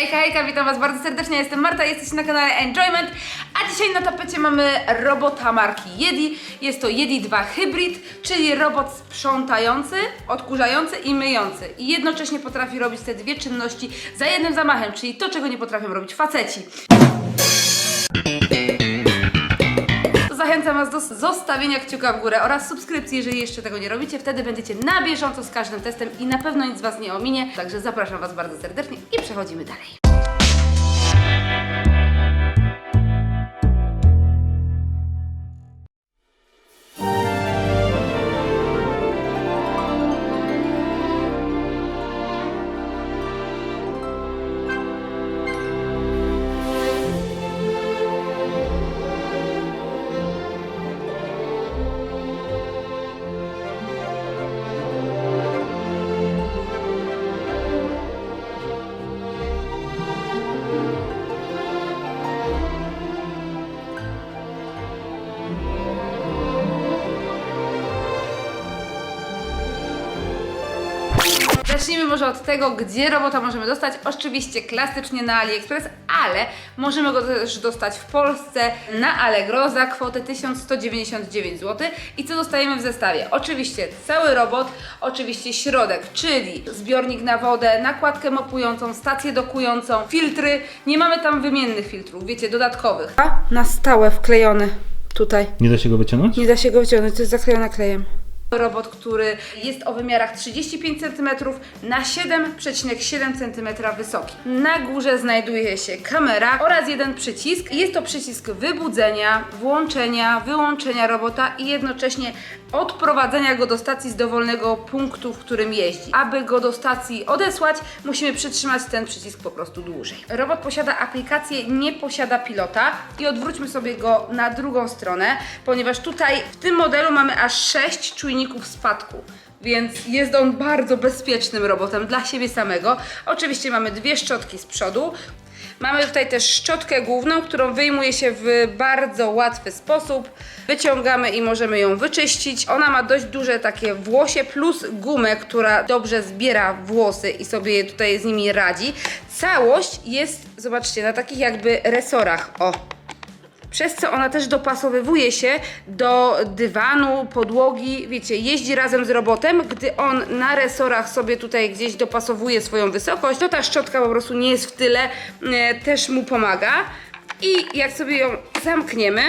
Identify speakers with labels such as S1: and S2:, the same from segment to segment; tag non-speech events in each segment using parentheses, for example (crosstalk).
S1: Hejka, hejka, witam Was bardzo serdecznie, jestem Marta, jesteście na kanale Enjoyment, a dzisiaj na tapecie mamy robota marki Yeti. Jest to Yeti 2 Hybrid, czyli robot sprzątający, odkurzający i myjący. I jednocześnie potrafi robić te dwie czynności za jednym zamachem, czyli to, czego nie potrafią robić faceci. Zachęcam Was do zostawienia kciuka w górę oraz subskrypcji, jeżeli jeszcze tego nie robicie. Wtedy będziecie na bieżąco z każdym testem i na pewno nic Was nie ominie. Także zapraszam Was bardzo serdecznie i przechodzimy dalej. Zacznijmy może od tego, gdzie robota możemy dostać. Oczywiście klasycznie na AliExpress, ale możemy go też dostać w Polsce na Allegro za kwotę 1199 zł. I co dostajemy w zestawie? Oczywiście cały robot, oczywiście środek, czyli zbiornik na wodę, nakładkę mopującą, stację dokującą, filtry. Nie mamy tam wymiennych filtrów, wiecie, dodatkowych. Na stałe wklejony tutaj.
S2: Nie da się go wyciągnąć?
S1: Nie da się go wyciągnąć, to jest zaklejone klejem. Robot, który jest o wymiarach 35 cm na 7,7 cm wysoki. Na górze znajduje się kamera oraz jeden przycisk. Jest to przycisk wybudzenia, włączenia, wyłączenia robota i jednocześnie odprowadzenia go do stacji z dowolnego punktu, w którym jeździ. Aby go do stacji odesłać, musimy przytrzymać ten przycisk po prostu dłużej. Robot posiada aplikację, nie posiada pilota i odwróćmy sobie go na drugą stronę, ponieważ tutaj w tym modelu mamy aż 6 czujników spadku. Więc jest on bardzo bezpiecznym robotem dla siebie samego. Oczywiście mamy dwie szczotki z przodu. Mamy tutaj też szczotkę główną, którą wyjmuje się w bardzo łatwy sposób. Wyciągamy i możemy ją wyczyścić. Ona ma dość duże takie włosie plus gumę, która dobrze zbiera włosy i sobie tutaj z nimi radzi. Całość jest, zobaczcie, na takich jakby resorach. O, przez co ona też dopasowywuje się do dywanu, podłogi, wiecie, jeździ razem z robotem, gdy on na resorach sobie tutaj gdzieś dopasowuje swoją wysokość, to ta szczotka po prostu nie jest w tyle, e, też mu pomaga. I jak sobie ją zamkniemy,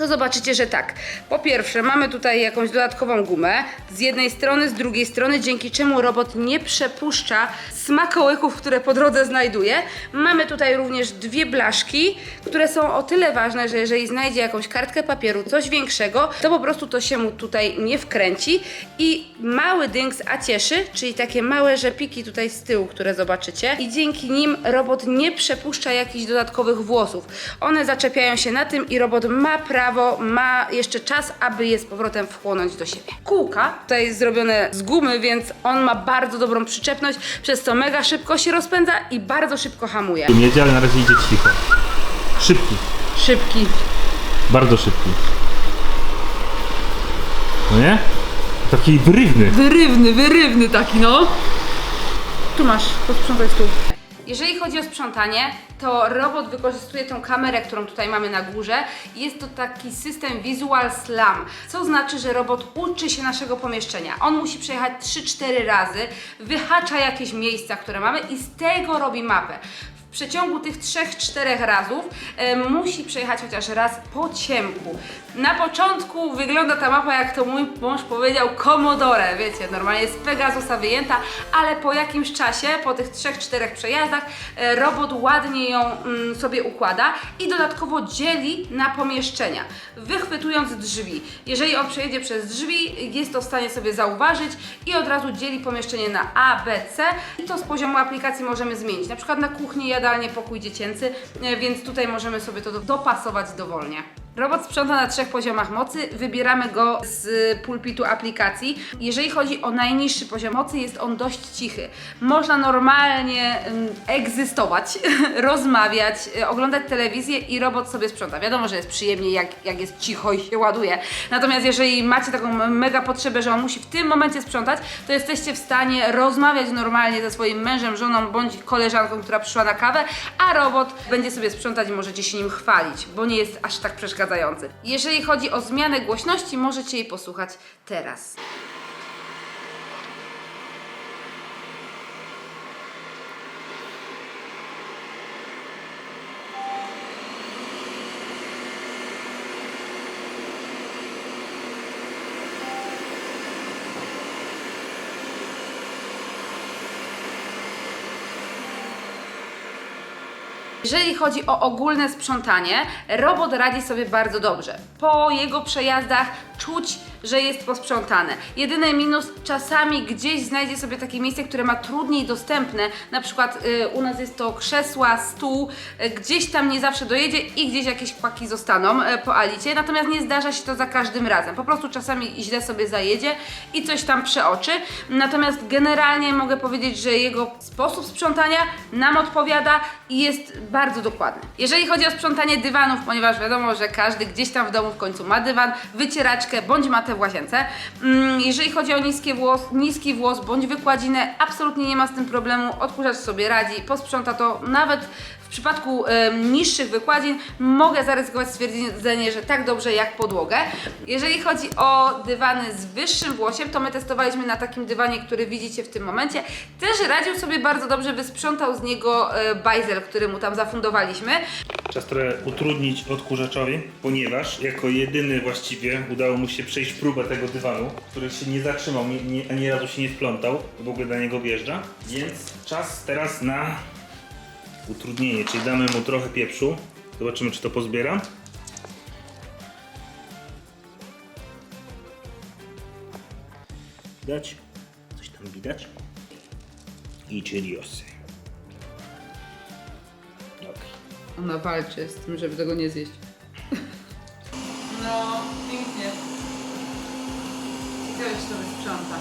S1: to zobaczycie, że tak. Po pierwsze, mamy tutaj jakąś dodatkową gumę z jednej strony, z drugiej strony, dzięki czemu robot nie przepuszcza smakołyków, które po drodze znajduje. Mamy tutaj również dwie blaszki, które są o tyle ważne, że jeżeli znajdzie jakąś kartkę papieru, coś większego, to po prostu to się mu tutaj nie wkręci. I mały dynks acieszy, czyli takie małe rzepiki tutaj z tyłu, które zobaczycie. I dzięki nim robot nie przepuszcza jakichś dodatkowych włosów. One zaczepiają się na tym i robot ma prawo, ma jeszcze czas, aby je z powrotem wchłonąć do siebie. Kółka tutaj zrobione z gumy, więc on ma bardzo dobrą przyczepność, przez co mega szybko się rozpędza i bardzo szybko hamuje.
S2: Jedzie, ale na razie idzie cicho. Szybki,
S1: Szybki.
S2: bardzo szybki. No nie? Taki wyrywny.
S1: Wyrywny, wyrywny taki, no. Tu masz, posprzątaj stół. Jeżeli chodzi o sprzątanie, to robot wykorzystuje tą kamerę, którą tutaj mamy na górze. Jest to taki system Visual Slam, co znaczy, że robot uczy się naszego pomieszczenia. On musi przejechać 3-4 razy, wyhacza jakieś miejsca, które mamy i z tego robi mapę. W przeciągu tych 3-4 razów e, musi przejechać chociaż raz po ciemku. Na początku wygląda ta mapa, jak to mój mąż powiedział, Commodore, wiecie, normalnie z Pegasusa wyjęta, ale po jakimś czasie, po tych 3-4 przejazdach, e, robot ładnie ją mm, sobie układa i dodatkowo dzieli na pomieszczenia, wychwytując drzwi. Jeżeli on przejedzie przez drzwi, jest to w stanie sobie zauważyć i od razu dzieli pomieszczenie na A, B, C i to z poziomu aplikacji możemy zmienić. Na przykład na kuchni, jadalnię, pokój dziecięcy, e, więc tutaj możemy sobie to do- dopasować dowolnie. Robot sprząta na trzech poziomach mocy, wybieramy go z pulpitu aplikacji. Jeżeli chodzi o najniższy poziom mocy, jest on dość cichy. Można normalnie egzystować, (laughs) rozmawiać, y, oglądać telewizję i robot sobie sprząta. Wiadomo, że jest przyjemniej, jak, jak jest cicho i się ładuje. Natomiast jeżeli macie taką mega potrzebę, że on musi w tym momencie sprzątać, to jesteście w stanie rozmawiać normalnie ze swoim mężem, żoną bądź koleżanką, która przyszła na kawę, a robot będzie sobie sprzątać i możecie się nim chwalić, bo nie jest aż tak przeszkadzający. Jeżeli chodzi o zmianę głośności, możecie jej posłuchać teraz. Jeżeli chodzi o ogólne sprzątanie, robot radzi sobie bardzo dobrze. Po jego przejazdach czuć, że jest posprzątane. Jedyny minus, czasami gdzieś znajdzie sobie takie miejsce, które ma trudniej dostępne, na przykład y, u nas jest to krzesła, stół, y, gdzieś tam nie zawsze dojedzie i gdzieś jakieś kłaki zostaną y, po alicie, natomiast nie zdarza się to za każdym razem. Po prostu czasami źle sobie zajedzie i coś tam przeoczy. Natomiast generalnie mogę powiedzieć, że jego sposób sprzątania nam odpowiada i jest bardzo dokładny. Jeżeli chodzi o sprzątanie dywanów, ponieważ wiadomo, że każdy gdzieś tam w domu w końcu ma dywan, bądź matę w łazience. Mm, Jeżeli chodzi o niskie włos, niski włos bądź wykładzinę, absolutnie nie ma z tym problemu. Odkurzacz sobie radzi, posprząta to nawet w przypadku em, niższych wykładzin mogę zaryzykować stwierdzenie, że tak dobrze jak podłogę. Jeżeli chodzi o dywany z wyższym włosiem, to my testowaliśmy na takim dywanie, który widzicie w tym momencie. Też radził sobie bardzo dobrze, wysprzątał z niego e, bajzel, który mu tam zafundowaliśmy.
S3: Czas trochę utrudnić odkurzaczowi, ponieważ jako jedyny właściwie udało mu się przejść próbę tego dywanu, który się nie zatrzymał, nie, nie, ani razu się nie wplątał, w ogóle na niego wjeżdża. Więc czas teraz na utrudnienie, czyli damy mu trochę pieprzu. Zobaczymy, czy to pozbiera. Widać? Coś tam widać? I chiliosy. Okej.
S1: Ona walczy z tym, żeby tego nie zjeść. Czy to wysprząta.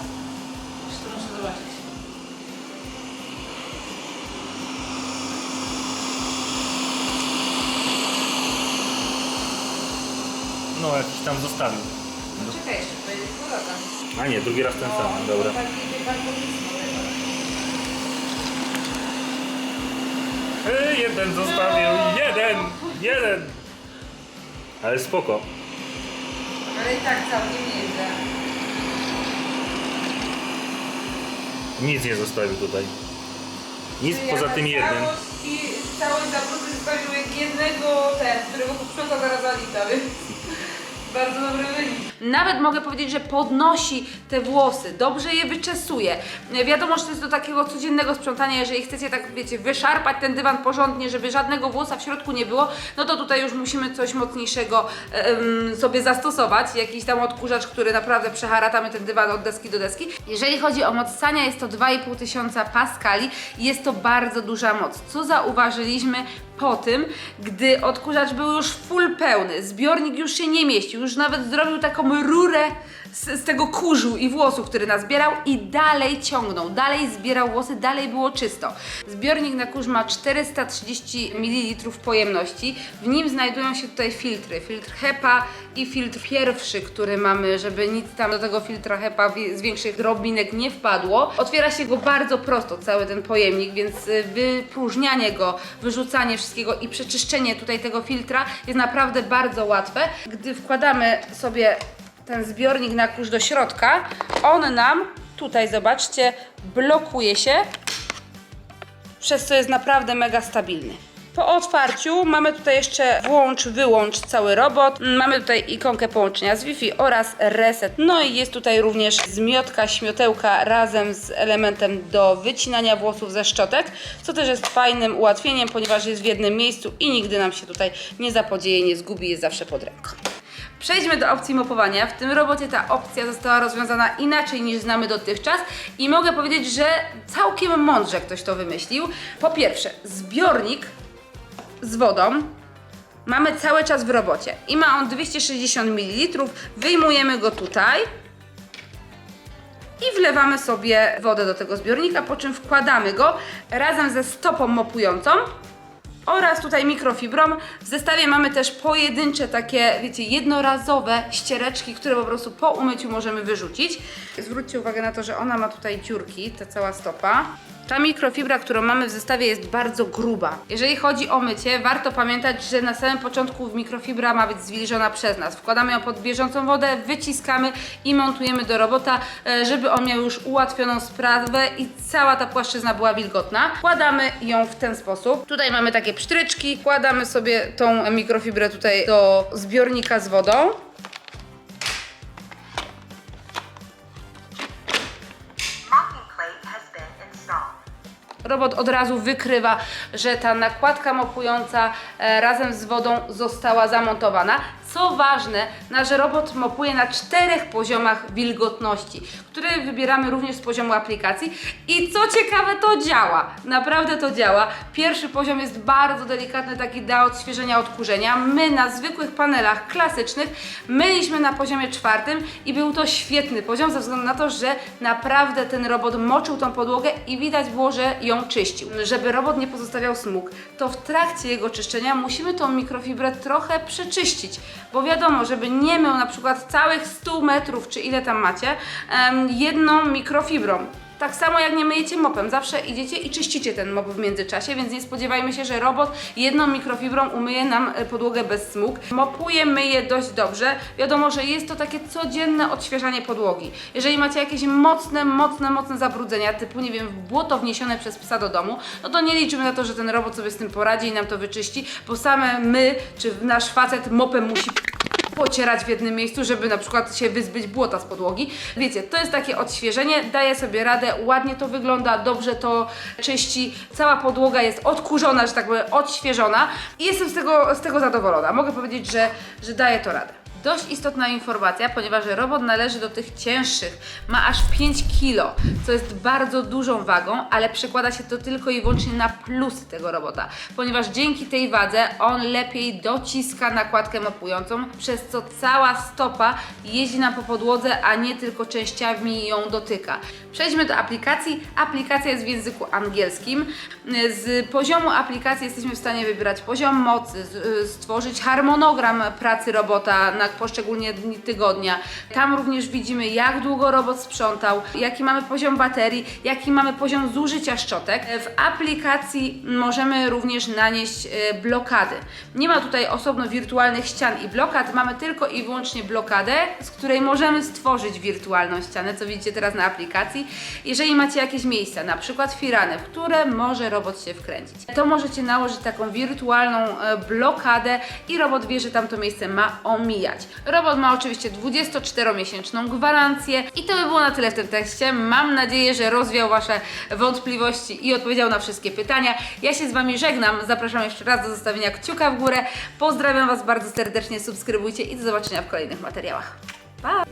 S1: Czy to muszę zobaczyć.
S3: No, jakiś tam zostawił.
S1: Czekaj jeszcze, to jest powrotem.
S3: A nie, drugi raz ten sam, dobra. Jeden zostawił, jeden, jeden. Ale spoko.
S1: Ale i tak całkiem nieźle.
S3: Nic nie zostawił tutaj. Nic poza tym jednym.
S1: I całość zabrudy zostawił jak jednego ten, którego posprząta zaraz Alita, więc bardzo dobry wynik. Nawet mogę powiedzieć, że podnosi te włosy, dobrze je wyczesuje. Wiadomo, że to jest do takiego codziennego sprzątania, jeżeli chcecie tak, wiecie, wyszarpać ten dywan porządnie, żeby żadnego włosa w środku nie było, no to tutaj już musimy coś mocniejszego sobie zastosować, jakiś tam odkurzacz, który naprawdę przeharatamy ten dywan od deski do deski. Jeżeli chodzi o moc stania, jest to 2,5 tysiąca paskali jest to bardzo duża moc. Co zauważyliśmy po tym, gdy odkurzacz był już full pełny, zbiornik już się nie mieścił, już nawet zrobił taką rurę z, z tego kurzu i włosu, który nazbierał i dalej ciągnął, dalej zbierał włosy, dalej było czysto. Zbiornik na kurz ma 430 ml pojemności, w nim znajdują się tutaj filtry, filtr HEPA i filtr pierwszy, który mamy, żeby nic tam do tego filtra HEPA z większych drobinek nie wpadło. Otwiera się go bardzo prosto, cały ten pojemnik, więc y, wypróżnianie go, wyrzucanie wszystkiego i przeczyszczenie tutaj tego filtra jest naprawdę bardzo łatwe. Gdy wkładamy sobie ten zbiornik na kurz do środka, on nam tutaj, zobaczcie, blokuje się, przez co jest naprawdę mega stabilny. Po otwarciu mamy tutaj jeszcze włącz, wyłącz cały robot. Mamy tutaj ikonkę połączenia z Wi-Fi oraz reset. No i jest tutaj również zmiotka, śmiotełka razem z elementem do wycinania włosów ze szczotek, co też jest fajnym ułatwieniem, ponieważ jest w jednym miejscu i nigdy nam się tutaj nie zapodzieje, nie zgubi, jest zawsze pod ręką. Przejdźmy do opcji mopowania. W tym robocie ta opcja została rozwiązana inaczej niż znamy dotychczas i mogę powiedzieć, że całkiem mądrze ktoś to wymyślił. Po pierwsze, zbiornik z wodą. Mamy cały czas w robocie. I ma on 260 ml. Wyjmujemy go tutaj. I wlewamy sobie wodę do tego zbiornika, po czym wkładamy go razem ze stopą mopującą oraz tutaj mikrofibrą. W zestawie mamy też pojedyncze takie, wiecie, jednorazowe ściereczki, które po prostu po umyciu możemy wyrzucić. Zwróćcie uwagę na to, że ona ma tutaj dziurki, ta cała stopa. Ta mikrofibra, którą mamy w zestawie jest bardzo gruba. Jeżeli chodzi o mycie, warto pamiętać, że na samym początku mikrofibra ma być zwilżona przez nas. Wkładamy ją pod bieżącą wodę, wyciskamy i montujemy do robota, e, żeby on miał już ułatwioną sprawę i cała ta płaszczyzna była wilgotna. Wkładamy ją w ten sposób. Tutaj mamy takie psztryczki, wkładamy sobie tą mikrofibrę tutaj do zbiornika z wodą. Robot od razu wykrywa, że ta nakładka mopująca e, razem z wodą została zamontowana. Co ważne, nasz robot mopuje na czterech poziomach wilgotności, które wybieramy również z poziomu aplikacji. I co ciekawe, to działa. Naprawdę to działa. Pierwszy poziom jest bardzo delikatny, taki dla odświeżenia, odkurzenia. My na zwykłych panelach klasycznych myliśmy na poziomie czwartym i był to świetny poziom, ze względu na to, że naprawdę ten robot moczył tą podłogę i widać było, że ją czyścił. Żeby robot nie pozostawiał smug, to w trakcie jego czyszczenia musimy tą mikrofibrę trochę przeczyścić, bo wiadomo, żeby nie mył na przykład całych 100 metrów, czy ile tam macie, jedną mikrofibrą. Tak samo jak nie myjecie mopem, zawsze idziecie i czyścicie ten mop w międzyczasie, więc nie spodziewajmy się, że robot jedną mikrofibrą umyje nam e, podłogę bez smug. Mopuje, myje dość dobrze. Wiadomo, że jest to takie codzienne odświeżanie podłogi. Jeżeli macie jakieś mocne, mocne, mocne zabrudzenia, typu nie wiem, błoto wniesione przez psa do domu, no to nie liczymy na to, że ten robot sobie z tym poradzi i nam to wyczyści, bo same my, czy nasz facet mopem musi pocierać w jednym miejscu, żeby na przykład się wyzbyć błota z podłogi. Wiecie, to jest takie odświeżenie, daje sobie radę, ładnie to wygląda, dobrze to czyści, cała podłoga jest odkurzona, że tak powiem, odświeżona i jestem z tego, z tego zadowolona. Mogę powiedzieć, że, że daje to radę. Dość istotna informacja, ponieważ robot należy do tych cięższych, ma aż 5 kg, co jest bardzo dużą wagą, ale przekłada się to tylko i wyłącznie na plusy tego robota, ponieważ dzięki tej wadze on lepiej dociska nakładkę mopującą, przez co cała stopa jeździ nam po podłodze, a nie tylko częściami ją dotyka. Przejdźmy do aplikacji. Aplikacja jest w języku angielskim. Z poziomu aplikacji jesteśmy w stanie wybierać poziom mocy, z- stworzyć harmonogram pracy robota na poszczególne dni tygodnia. Tam również widzimy, jak długo robot sprzątał, jaki mamy poziom baterii, jaki mamy poziom zużycia szczotek. W aplikacji możemy również nanieść e, blokady. Nie ma tutaj osobno wirtualnych ścian i blokad, mamy tylko i wyłącznie blokadę, z której możemy stworzyć wirtualną ścianę, co widzicie teraz na aplikacji. Jeżeli macie jakieś miejsca, na przykład firany, w które może robot się wkręcić, to możecie nałożyć taką wirtualną e, blokadę i robot wie, że tamto miejsce ma omijać. Robot ma oczywiście 24-miesięczną gwarancję i to by było na tyle w tym tekście. Mam nadzieję, że rozwiał Wasze wątpliwości i odpowiedział na wszystkie pytania. Ja się z Wami żegnam, zapraszam jeszcze raz do zostawienia kciuka w górę. Pozdrawiam Was bardzo serdecznie, subskrybujcie i do zobaczenia w kolejnych materiałach. Pa!